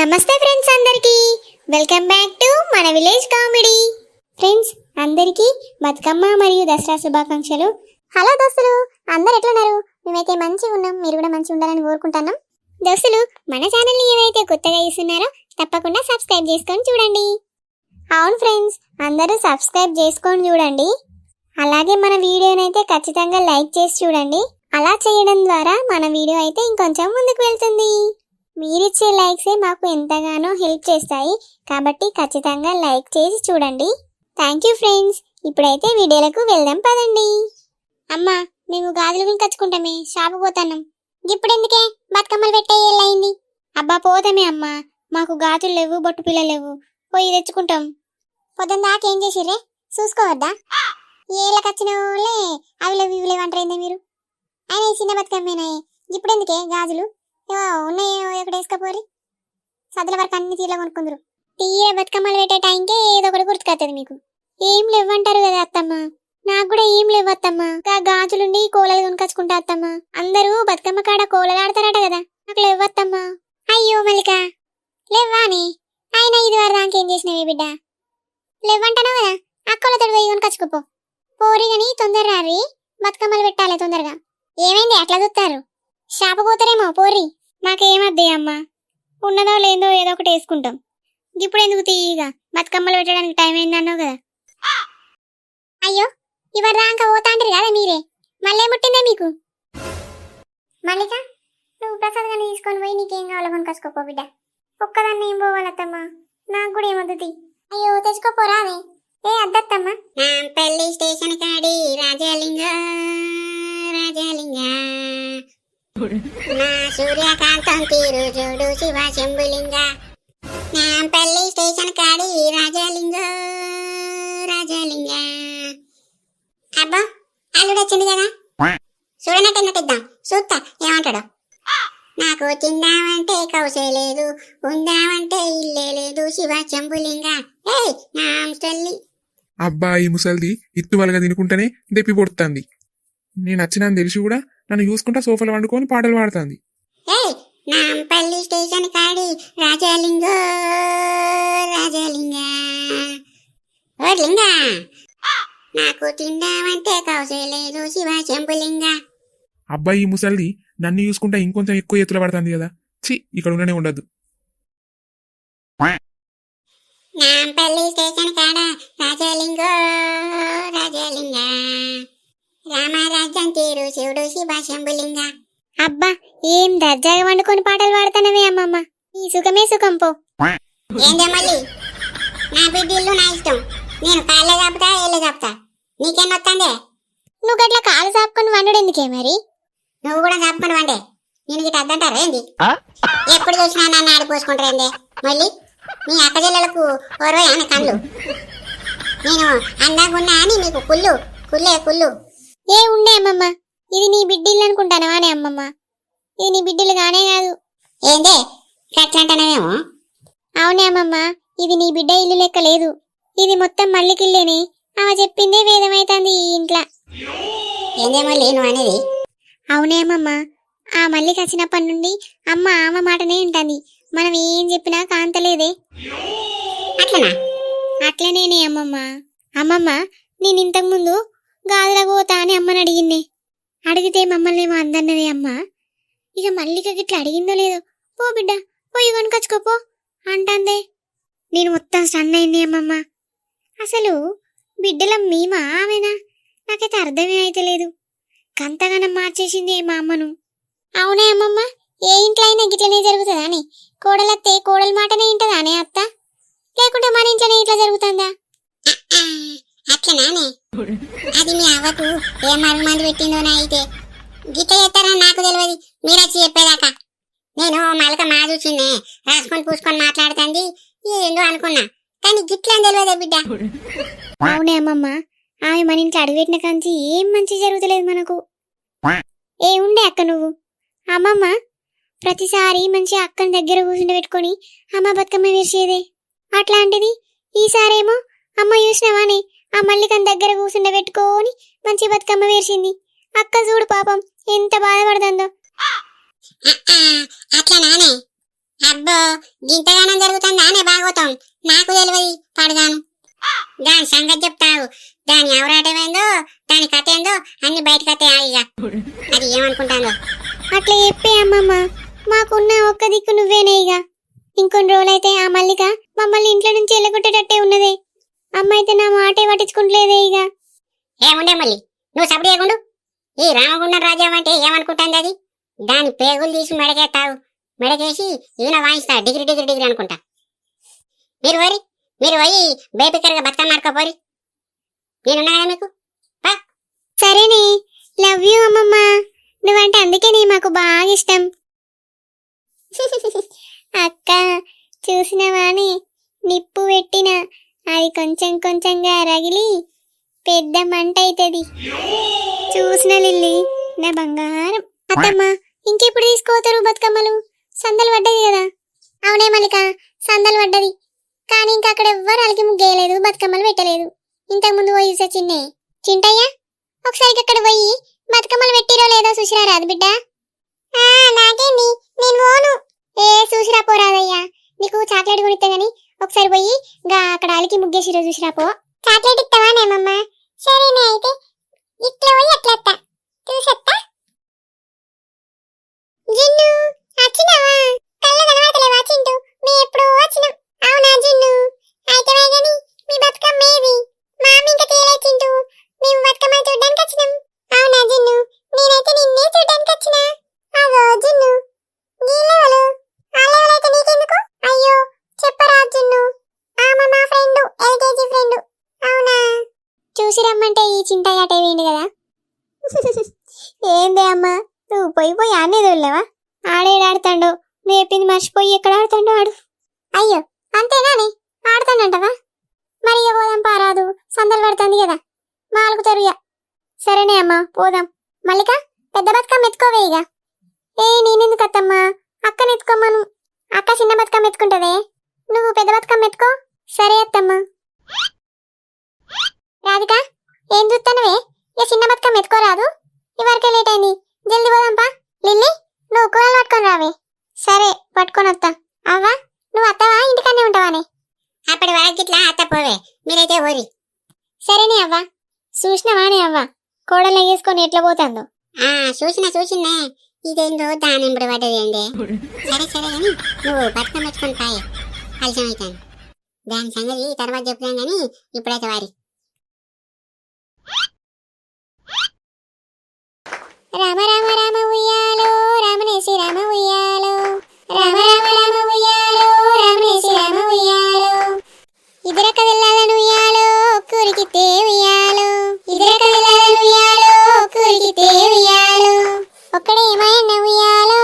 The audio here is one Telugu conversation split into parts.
నమస్తే ఫ్రెండ్స్ అందరికి. వెల్కమ్ బ్యాక్ టు మన విలేజ్ కామెడీ. ఫ్రెండ్స్ అందరికీ బతుకమ్మ మరియు దసరా శుభాకాంక్షలు. హలో దోస్తులు అందరు ఎట్లున్నారు? మేమైతే మంచిగా ఉన్నాం. మీరు కూడా మంచిగా ఉండాలని కోరుకుంటున్నాం. దోస్తులు మన ఛానల్ని ఏవైతే కొత్తగా ఇస్తున్నారో తప్పకుండా సబ్స్క్రైబ్ చేసుకొని చూడండి. అవును ఫ్రెండ్స్ అందరూ సబ్స్క్రైబ్ చేసుకొని చూడండి. అలాగే మన వీడియోనైతే ఖచ్చితంగా లైక్ చేసి చూడండి. అలా చేయడం ద్వారా మన వీడియో అయితే ఇంకొంచెం ముందుకు వెళ్తుంది. మీరిచ్చే లైక్సే మాకు ఎంతగానో హెల్ప్ చేస్తాయి. కాబట్టి ఖచ్చితంగా లైక్ చేసి చూడండి. Thank you friends. ఇప్పుడైతే వీడియోలకు వెళ్దాం పదండి. అమ్మా మేము గాజులు కొనుకొచ్చుకుంటామే షాపు పోతాన్నాం. ఇప్పుడు ఎందుకే? బతుకమ్మలు పెట్టే అయింది అబ్బా పోతామే అమ్మా. మాకు గాజులు లేవు బొట్టు పిల్లలు లేవు. పోయి తెచ్చుకుంటాం. పొద్దున్న దాకా ఏం చేసిర్రే? చూసుకోవద్దా? ఏళ్ళకి వచ్చిన వాళ్ళే అవి లేవు ఇవి మీరు? ఆయన ఈ చిన్న బతుకమ్మేనాయి ఇప్పుడు ఎందుకే గాజులు? ఏవో ఉన్నాయో ఎక్కడ వేసుకపోరి. సద్దుల వరకు అన్ని తీర్లో కొనుక్కుందరు. తీర బతుకమ్మలు పెట్టే టైంకే ఏదో ఒకటి గుర్తుకొస్తుంది మీకు. ఏం లేవంటారు కదా అత్తమ్మ? నాకు కూడా ఏం లేవు అత్తమ్మ. గాజులుండి కోలలు కొనుకొచ్చుకుంటా అత్తమ్మ. అందరూ బతుకమ్మ కాడ కోలలు ఆడతారట కదా. నాకు లేవత్తమ్మ అయ్యో మల్లిక. లేవ్వాని ఆయన ఇది వారు ఏం చేసినవి బిడ్డ? లేవంటావు కదా? అక్కలతో పోయి కొనుకొచ్చుకోపో. పోరి గని తొందర రారి బతుకమ్మలు పెట్టాలి తొందరగా. ఏమైంది? అట్లా చూస్తారు షాపు పోతారేమో పోరి మాకేమద్దే అమ్మా? ఉన్నదో లేదో ఏదో ఒకటి వేసుకుంటాం. ఇప్పుడు ఎందుకు తీయగా? బతుకమ్మలు పెట్టడానికి టైం అయిందన్నావు కదా. అయ్యో ఇవరి దాకా పోతాంటారు కదా మీరే. మళ్ళీ ముట్టిందే మీకు? మల్లిక నువ్వు ప్రసాద్ గారిని తీసుకొని పోయి నీకేం కావాలో కొనుకొచ్చుకోపో బిడ్డ. ఒక్కదాన్ని ఏం పోవాలత్తమ్మా? నాకు కూడా ఏమొద్దు అయ్యో తెచ్చుకోపోరాదే ఏ అద్దత్తమ్మా నా పెళ్ళి స్టేషన్ కాడి రాజలింగ రాజలింగ. నా సూర్యకాంతం తీరు చూడు శివ శంభులింగ. నా పెళ్ళి స్టేషన్ కాడి రాజలింగ రాజలింగ. అబ్బా అల్లుడు వచ్చింది కదా? చూడనట్టు నటిద్దాం చూస్తా ఏమంటాడు? నాకు తిందామంటే కౌసే లేదు ఉందామంటే ఇల్లే లేదు శివ శంభులింగ. ఏయ్ నా తల్లి అబ్బా ఈ ముసల్ది ఇత్తువలగా తినుకుంటేనే దెప్పి పొడుతుంది. నేను వచ్చినాను తెలిసి కూడా నన్ను చూసుకుంటా సోఫాలో వండుకొని పాటలు పాడుతుంది. ఏయ్ నాంపల్లి స్టేషన్ కాడి రాజాలింగ రాజాలింగ. ఓ లింగ నాకు తిందామంటే కౌసే లేదు శివ శంభులింగ అబ్బా ఈ ముసల్ది నన్ను చూసుకుంటా ఇంకొంచెం ఎక్కువ ఎత్తులు పడుతుంది కదా. చి ఇక్కడ ఉండనే ఉండదు. నాంపల్లి స్టేషన్ కాడ రాజాలింగ రాజాలింగ? రామరాజ్యం తీరు శివుడు శివ శంభులింగ. అబ్బా ఏం దర్జాగా వండుకొని పాటలు పాడుతానవే అమ్మమ్మ. ఈ సుఖమే సుఖం పో. ఏందే మళ్ళీ? నా బిడ్డిల్లు నా ఇష్టం. నేను కాళ్ళే చాపుతా ఏళ్ళే చాపుతా నీకేం వస్తుందే? నువ్వు గట్ల కాలు చాపుకొని వండుడు ఎందుకే మరి? నువ్వు కూడా చాపుకొని వండే. నేను గిట్ట అద్దంటారా ఏంది ఎప్పుడు చూసినా నన్ను ఆడిపోసుకుంటారేందే మళ్ళీ? మీ అక్క చెల్లెలకు ఓర్వై అని కళ్ళు. నేను అందాగున్నా అని నీకు కుళ్ళు కుల్లే కుళ్ళు. ఏ ఉండే అమ్మమ్మ ఇది నీ బిడ్డిల్లు అనుకుంటానవా అని అమ్మమ్మ? ఇది నీ బిడ్డిల్లు కానే కాదు. ఏందే? గట్లంటానేమో అవునే అమ్మమ్మ ఇది నీ బిడ్డ ఇల్లు లెక్క లేదు. ఇది మొత్తం మల్లికిల్లేనే ఆమె చెప్పిందే వేదమైతుంది ఈ ఇంట్లో. ఏందే మళ్ళీ నువ్వు అనేది? అవునే అమ్మమ్మ ఆ మల్లికి వచ్చినప్పటి నుండి అమ్మ ఆమె మాటనే వింటాంది. మనం ఏం చెప్పినా కాంతలేదే. అట్లనా? అట్లనేనే అమ్మమ్మ. అమ్మమ్మ నేను ఇంతకు ముందు గాజులకు అని అమ్మని అడిగింది. అడిగితే మమ్మల్ని ఏమో అందన్నదే అమ్మ. ఇక మల్లిక గిట్ల అడిగిందో లేదో పో బిడ్డ పోయి కొనుకొచ్చుకోపో అంటాందే. నేను మొత్తం స్టన్ అయింది అమ్మమ్మ. అసలు బిడ్డల మేమా ఆమెనా? నాకైతే అర్థమే అయితే లేదు కంతగానం మార్చేసింది మా అమ్మను. అవునే అమ్మమ్మ? ఏ ఇంట్లో అయినా గిట్లనే జరుగుతుందా అని? కోడలత్తే కోడల మాటనే ఇంటదా అనే అత్త? లేకుంటే మన ఇంట్లోనే ఇట్లా జరుగుతుందా? అట్లనానే అది మీ అవ్వకు ఏ మరుగు మంది పెట్టిందోనా అయితే. గిట్ల చేస్తారని నాకు తెలియదు. మీరచ్చి చెప్పేదాకా. నేను మలక మా చూసిందే. రాసుకొని పూసుకొని మాట్లాడుతుంది. ఏందో అనుకున్నా. కానీ గిట్ల తెలియదే బిడ్డ. అవునే అమ్మమ్మ. ఆమె మన ఇంట్లో అడుగుపెట్టిన కాంచి ఏం మంచి జరుగుతలేదు మనకు. ఏ ఉండే అక్క నువ్వు? అమ్మమ్మ ప్రతిసారి మంచి అక్కని దగ్గర కూర్చుండి పెట్టుకొని అమ్మ బతుకమ్మ వేసేదే అట్లాంటిది ఈసారేమో అమ్మ చూసినావాని ఆ మల్లికని దగ్గర కూర్చుండబెట్టుకొని మంచి బతుకమ్మ వేసింది అక్క చూడు పాపం ఎంత బాధపడుతుందో. అబ్బో గింతగానం నాకు తెలియదు దాని సంగతి చెప్తావు. దాని ఎవరాటమైందో దాని కథ ఏందో అన్ని బయట కథ ఇక అది ఏమనుకుంటాందో. అట్లా చెప్పే అమ్మమ్మ. మాకున్న ఒక్క దిక్కు నువ్వేనే ఇక ఇంకొన్ని రోజులైతే ఆ మల్లిక మమ్మల్ని ఇంట్లో నుంచి వెళ్ళగొట్టేటట్టే ఉన్నదే. అమ్మ అయితే నా మాటే పట్టించుకుంటలేదే ఇక ఏముండే మళ్ళీ? నువ్వు సబడి చేయకుండు? ఈ రామగుండం రాజ్యం అంటే ఏమనుకుంటాంది అది? దాని పేగులు తీసి మెడకేస్తావు. మెడకేసి ఈయన వాయిస్తా డిగ్రీ డిగ్రీ డిగ్రీ అనుకుంటా. మీరు పోరి మీరు పోయి బేపికర్గా బతుకమ్మ ఆడుకోపోరి నేనున్నా కదా మీకు? సరేనే. లవ్ యూ అమ్మమ్మ. నువ్వంటే అందుకేనే మాకు బాగా ఇష్టం. అక్క చూసినవాని నిప్పు పెట్టిన. అది కొంచెం కొంచెంగా రగిలి పెద్ద మంట అవుతుంది. చూసిన లిల్లీ నా బంగారం. అత్తమ్మ ఇంకెప్పుడు తీసుకోతారు బతుకమ్మలు? సందలు పడ్డది కదా. అవునే మల్లిక సందలు పడ్డది. కానీ ఇంకా అక్కడ ఎవ్వరు అలికి ముగ్గేయలేదు బతుకమ్మలు పెట్టలేదు. ఇంతకు ముందు పోయి చిన్నే. చింటయ్య ఒకసారి అక్కడ పోయి బతుకమ్మలు పెట్టిరో లేదో చూసిరా రాదు బిడ్డ? నాకేంది? నేను పోను. ఏ చూసిరా పోరాదయ్యా నీకు చాక్లెట్ కొనిస్తా గాని ఒకసారి పోయి గా అక్కడ అలికి ముగ్గేసిరో చూసిరా పో. చాక్లెట్ ఇస్తావానేమమ్మ చూసి రమ్మంటే ఈ చింతయ్య అటే వేయండి కదా? ఏందే అమ్మా నువ్వు పోయి పోయి ఆనే వెళ్ళావా ఆడేడు ఆడుతాండో నువ్వు చెప్పింది మర్చిపోయి ఎక్కడ ఆడుతాండో ఆడు. అయ్యో అంతేనాని ఆడుతానంటవా? మరి ఇక పోదాం పారాదు సందలు పడుతుంది కదా. మాలుకుతారు ఇక. సరేనే అమ్మా పోదాం. మల్లిక పెద్ద బతుకమ్మ ఎత్తుకోవే ఇక. ఏ నేనెందుకు అత్తమ్మా? అక్కని ఎత్తుకోమ్మను అక్క చిన్న బతుకమ్మ ఎత్తుకుంటదే. నువ్వు పెద్ద బతుకమ్మ ఎత్తుకో. సరే అత్తమ్మా. రాధిక ఏం చూస్తానవే ఇక చిన్న బతుకమ్మ ఎత్తుకోరాదు? ఇవరకే లేట్ అయింది. జల్ది పోదాంపా. లిల్లీ నువ్వు కూరలు పట్టుకొని రావే. సరే పట్టుకొని వస్తా. అవ్వా నువ్వు అత్తవా? ఇంటికనే ఉంటావానే. అప్పటి వరకు ఇట్లా అత్తపోవే మీరైతే ఓరి. సరేనే అవ్వా. చూసినవానే అవ్వా. కోడలు వేసుకొని ఎట్లా పోతాందో. ఆ చూసిన చూసినే ఇదేందో దాని ఇప్పుడు పడ్డది సరే సరే కానీ నువ్వు బతుకమ్మ పెట్టుకొని కాయ కలిసం అవుతాను దాని సంగతి తర్వాత చెప్తాను కానీ ఇప్పుడైతే వారి. రామ రామ రామ ఉయ్యాలో రామనేసి రామ ఉయ్యాలో. రామ రామ రామ ఉయ్యాలో రామనేసి రామ ఉయ్యాలో. ఇద్దరక్క వెళ్ళాలను ఉయ్యాలో కూరికితే ఉయ్యాలో. ఇద్దరక్క వెళ్ళాలను ఉయ్యాలో కూరికితే ఉయ్యాలో. ఒక్కడే మాయన్న ఉయ్యాలో?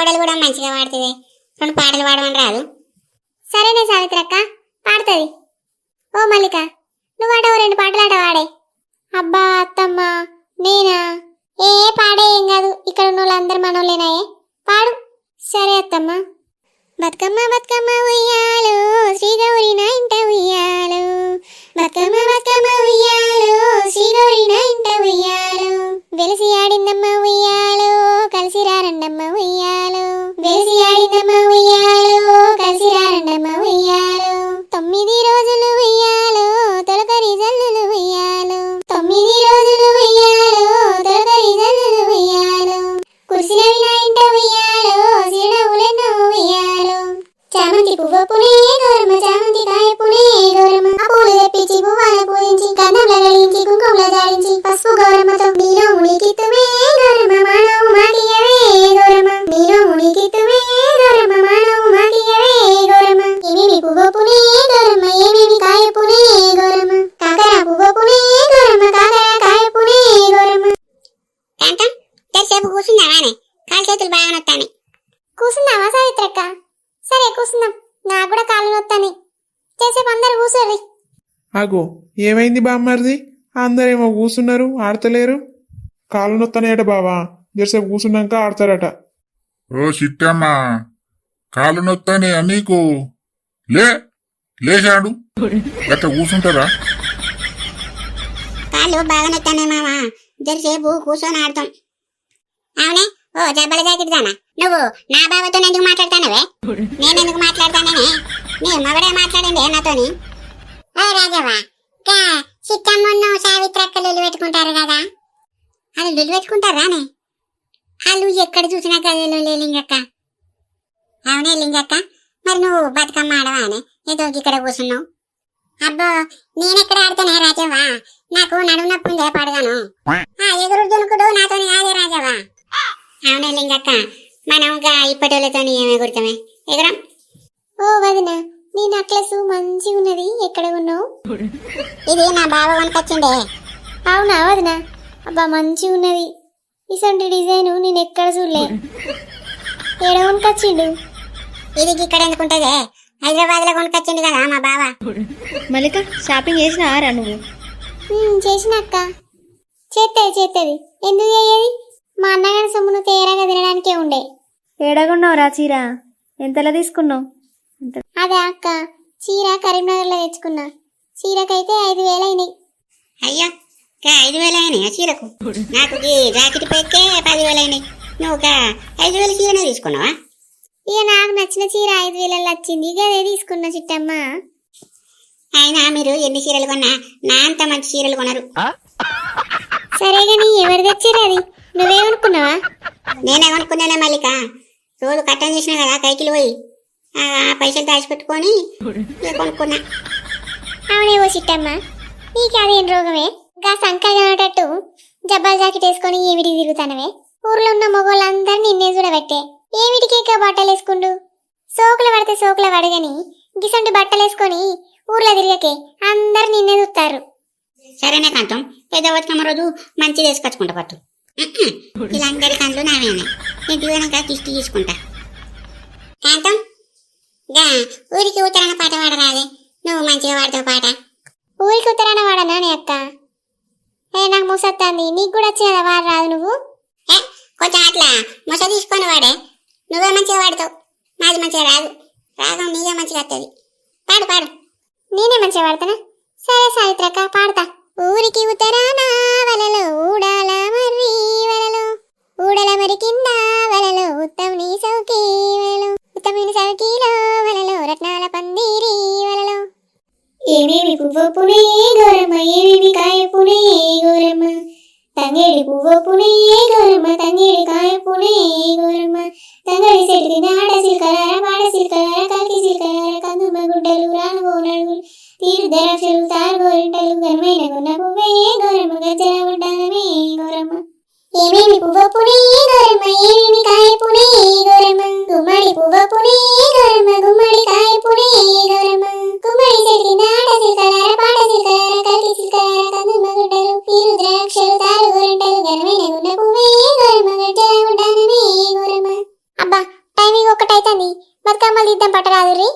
కోడలు కూడా మంచిగా పాడుతుంది రెండు పాటలు పాడమని రాదు. సరేనే సావిత్రక్క పాడుతుంది. ఓ మల్లిక నువ్వు ఆడవు రెండు పాటలు ఆట పాడే. అబ్బా అత్తమ్మ నేనా? ఏ పాడే ఏం కాదు. ఇక్కడ ఉన్న వాళ్ళందరూ మనోళ్ళేనాయే. పాడు. సరే అత్తమ్మ. బతుకమ్మ బతుకమ్మ ఉయ్యాలు శ్రీ గౌరి నా ఇంట ఉయ్యాలు. బతుకమ్మ బతుకమ్మ ఉయ్యాలు. ఆగో ఏమైంది బామ్మరిది? అందరేమో కూసున్నారు ఆడతలేరు. కాళ్ళు నొత్తనేట బావా జరసేపు కూసున్నాక ఆడతారట. ఓ చిట్టమ్మా కాలు నొత్తానే నీకు? లే లేచాడు. గట్ట కూర్చుంటారా కాళ్ళు బాగా నొత్తానే మామ జరసేపు కూర్చొని ఆడతాం. అవునే? ఓ జబ్బల జాకెట్ దానా? నువ్వు నా బావతో ఎందుకు మాట్లాడతానవే నేనెందుకు మాట్లాడతాననే నీ మగడే మాట్లాడండి నాతోని? ఓ రాజవ్వ కా చిట్టమ్మను సావిత్రక్క లొల్లి పెట్టుకుంటారు కదా? అది లొల్లి పెట్టుకుంటారానే వాళ్ళు ఎక్కడ చూసినా గదిలో లింగక్క. అవునే లింగక్క మరి నువ్వు బతుకమ్మ ఆడవానే ఏదో ఇక్కడ కూర్చున్నావు. అబ్బో నేనెక్కడ ఆడుతానే రాజవ్వా? నాకు నడుము నొప్పి ఉందే పడగాను. ఆ ఎగురు దునుకుడు నాతో కాదే రాజవ్వా. అవునే లింగక్క మనం ఇంకా ఇప్పటి వాళ్ళతో ఏమే ఎగురుతామే? ఎగురం. ఓ వదిన నీ నెక్లెస్ మంచిగా ఉన్నది. ఎక్కడ ఉన్నావు ఇది నా బావ కొనుకొచ్చిండే. అవునా వదిన? అబ్బా మంచిగా ఉన్నది. ఇసంటి డిజైన్ నేను ఎక్కడ చూడలే. ఏడ కొనుకొచ్చిండు? ఇది ఇక్కడ ఎందుకుంటదే హైదరాబాద్లో కొనుకొచ్చిండు కదా మా బావ. మల్లిక షాపింగ్ చేసినారా నువ్వు? ఉమ్, చేసినక్క చేత్తది చేత్తది. ఎందుకు చేయది? మా అన్నగారి సొమ్మును తేరగా తినడానికే ఉండే. ఏడగొన్నావురా చీర? ఎంతలా తీసుకున్నావు? అదే అక్క చీర కరీంనగర్లో తెచ్చుకున్నా. చీరకైతే ఐదు వేలు అయినాయి అయ్యో కా ఐదు వేలు అయినాయి ఆ చీరకు? నాకు ఈ జాకెట్ పెక్కే పదివేలు అయినాయి నువ్వు కా ఐదు వేలు చీరనే తీసుకున్నావా? ఇక నాకు నచ్చిన చీర ఐదు వేలలో వచ్చింది. ఇక అదే తీసుకున్నా చిట్టమ్మ. అయినా మీరు ఎన్ని చీరలు కొన్నా నా అంత మంచి చీరలు కొనరు. సరే గాని ఎవరు తెచ్చారు అది? నువ్వేమనుకున్నావా నేనే కొనుక్కున్నానే మల్లిక. రోజు కట్టం చేసిన కదా కైకిలు పోయి. ఆ పైసలు దాచిపెట్టుకొని ఇక కొనుక్కున్నా. అవునేవో చిట్టమ్మ నీకు అదేం రోగమే? గా సంకల్ కనటట్టు జబ్బాల జాకెట్ వేసుకొని ఏమిటికి తిరుగుతానవే. ఊర్లో ఉన్న మగవాళ్ళందరూ నిన్నే చూడబెట్టే. ఏమిటికేక బట్టలు వేసుకుండు? సోకులు పడితే సోకుల పడగని గిసంటి బట్టలు వేసుకొని ఊర్లో తిరిగకే అందరు నిన్నే చూస్తారు. సరేనే కాంతం ఏదో బతుకమ్మ రోజు మంచి తీసుకొచ్చుకుంటా పట్టు. ఇలా వీళ్ళందరి కండ్లు నావేనే నేను దిగనాక కిష్టి తీసుకుంటా. కాంతం గా ఊరికి ఉత్తరాన పాట పాడరాదే. నువ్వు మంచిగా పాడతావు పాట. ఊరికి ఉత్తరాన వాడనా నీ అక్క ఏ నాకు మూసొత్తాంది. నీకు కూడా వచ్చినదా వాడు రాదు నువ్వు? ఏ కొంచెం అట్లా. మొస తీసుకొని వాడే. నువ్వే మంచిగా పాడతావు నాది మంచిగా రాదు. రాగం నీదే మంచిగా వస్తుంది పాడు పాడు. నేనే మంచిగా పాడతానా సరే సావిత్రక్క పాడతా. ఊరికి ఉత్తరాన వలలో ఊడాల మర్రి వలలో. ఊడల మరి కింద వలలో ఉత్తముని సౌకి వలలో. ఉత్తముని సౌకిలో ఏమేమి పువ్వు పునే గౌరమ్మ ఏమేమి కాయ పునే గౌరమ్మ తంగేడి పువ్వు పునే గౌరమ్మ తంగేడి కాయ పునే గౌరమ్మ తంగడి సెడిది నాడ సిల్కరార పాడ సిల్కరార కాకి సిల్కరార కందుమ గుడ్డలు రానుగో నడుగులు తీరు దరాక్షలు తారు గోరింటలు ఘనమైన గున్న పువ్వే గౌరమ్మ గజ్జల వడ్డానమే గౌరమ్మ ఏమేమి పువ్వు పునే గౌరమ్మ ఏమేమి కాయ పునే గౌరమ్మ. గుమ్మడి పువ్వు పునే గౌరమ్మ గుమ్మడి కాయ పునే గౌరమ్మ. గుమ్మడి చెట్టు నాట సిల్కరార పాట సిల్కరార కాకి సిల్కరార కందుమ గుడ్డలు పీరు ద్రాక్షలు తారు గోరంటలు ఘనమైన గున్న పువ్వే గోరమ్మ గడ్డల వడ్డానమే గోరమ్మ. అబ్బా టైమింగ్ ఒకటైతుంది బతుకమ్మలు దిద్దాం పట్టరాదు రీ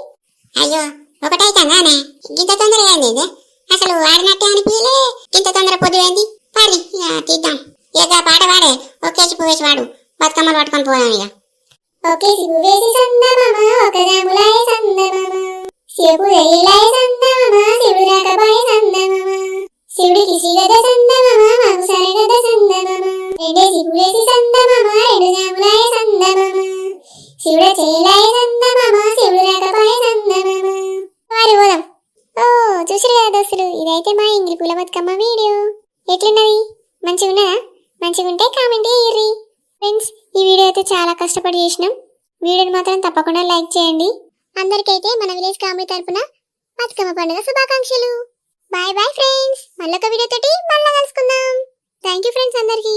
అయ్యో ఒకటైతుందానే? ఇంత తొందరగా అసలు వాడినట్టే అనిపించలే ఇంత తొందర పొద్దుపోయింది పని తీద్దాం. ఇక పాట పాడే. ఒకేసి పువ్వేసి వాడు. బతుకమ్మలు పట్టుకొని పోయాం ఇక. ఒకే సిగు సందమామ ఒక జాములాయ సందమామ శివపు దయ్యలాయ సందమామ శివుడు రాకబాయ సందమామ శివుడికి శ్రీగద సందమామ మాకు సరగద సందమామ రెండే సిగు సందమామ రెండు జాములాయ సందమామ శివుడ చేయలాయ సందమామ శివుడు రాకబాయ సందమామ వారి పోదాం ఓ చూసిరు కదా దోస్తులు ఇదైతే మా ఇంగిలి పూల బతుకమ్మ వీడియో. ఎట్లున్నది? మంచిగా ఉన్నదా మంచిగా ఉంటే కామెంట్ చేయర్రి ఫ్రెండ్స్ ఈ వీడియో అయితే చాలా కష్టపడి చేసినాం. వీడియోని మాత్రం తప్పకుండా లైక్ చేయండి. అందరికైతే మన విలేజ్ కామెడీ తరపున బతుకమ్మ పండుగ శుభాకాంక్షలు. బాయ్ బాయ్ ఫ్రెండ్స్ మళ్ళొక ఒక తోటి మళ్ళీ కలుసుకుందాం. థ్యాంక్ యూ ఫ్రెండ్స్ అందరికీ.